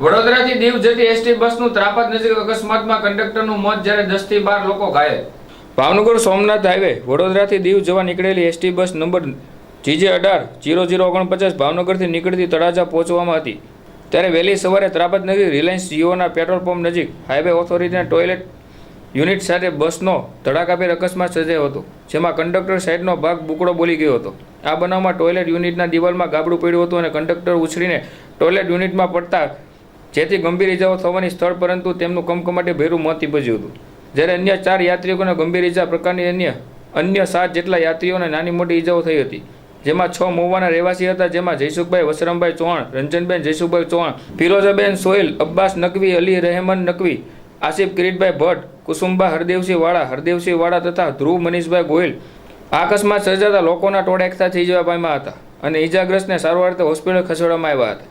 વડોદરાથી દીવ જતી એસટી બસનું ત્રાપદ નજીક અકસ્માતમાં કંડક્ટરનું મોત જ્યારે દસથી બાર લોકો ઘાયલ. ભાવનગર સોમનાથ હાઈવે વડોદરાથી દીવ જવા નીકળેલી એસટી બસ નંબર જીજે અઢાર જીરો જીરો ઓગણપચાસ ભાવનગરથી નીકળતી તળાજા પહોંચવામાં હતી. ત્યારે વહેલી સવારે ત્રાપદ નજીક રિલાયન્સ જીઓના પેટ્રોલ પંપ નજીક હાઈવે ઓથોરિટીના ટોયલેટ યુનિટ સાથે બસનો ધડાકાભેર અકસ્માત સર્જાયો હતો, જેમાં કંડક્ટર સાઈડનો ભાગ બુકડો બોલી ગયો હતો. આ બનાવમાં ટોયલેટ યુનિટના દિવાલમાં ગાબડું પડ્યું હતું અને કંડક્ટર ઉછરીને ટોયલેટ યુનિટમાં પડતા જેથી ગંભીર ઇજાઓ થવાની સ્થળ પરંતુ તેમનું કમકમાટે ભેરું મોત નીપજ્યું હતું. જ્યારે અન્ય ચાર યાત્રિકોને ગંભીર ઇજા પ્રકારની અન્ય અન્ય સાત જેટલા યાત્રીઓને નાની મોટી ઇજાઓ થઈ હતી. જેમાં છ મોવાના રહેવાસી હતા, જેમાં જયસુખભાઈ વસરામભાઈ ચૌહાણ, રંજનબેન જયસુખભાઈ ચૌહાણ ફિરોઝાબેન સોહેલ, અબ્બાસ નકવી, અલી રહેમાન નકવી, આસિફ કિરીટભાઈ ભટ્ટ કુસુમબા હરદેવસિંહ વાળા હરદેવસિંહ વાળા તથા ધ્રુવ મનીષભાઈ ગોહિલ. આ અકસ્માત સર્જાતા લોકોના ટોળા એકઠા થઈ જવા પામ્યા હતા અને ઇજાગ્રસ્તને સારવાર અર્થે હોસ્પિટલ ખસેડવામાં આવ્યા હતા.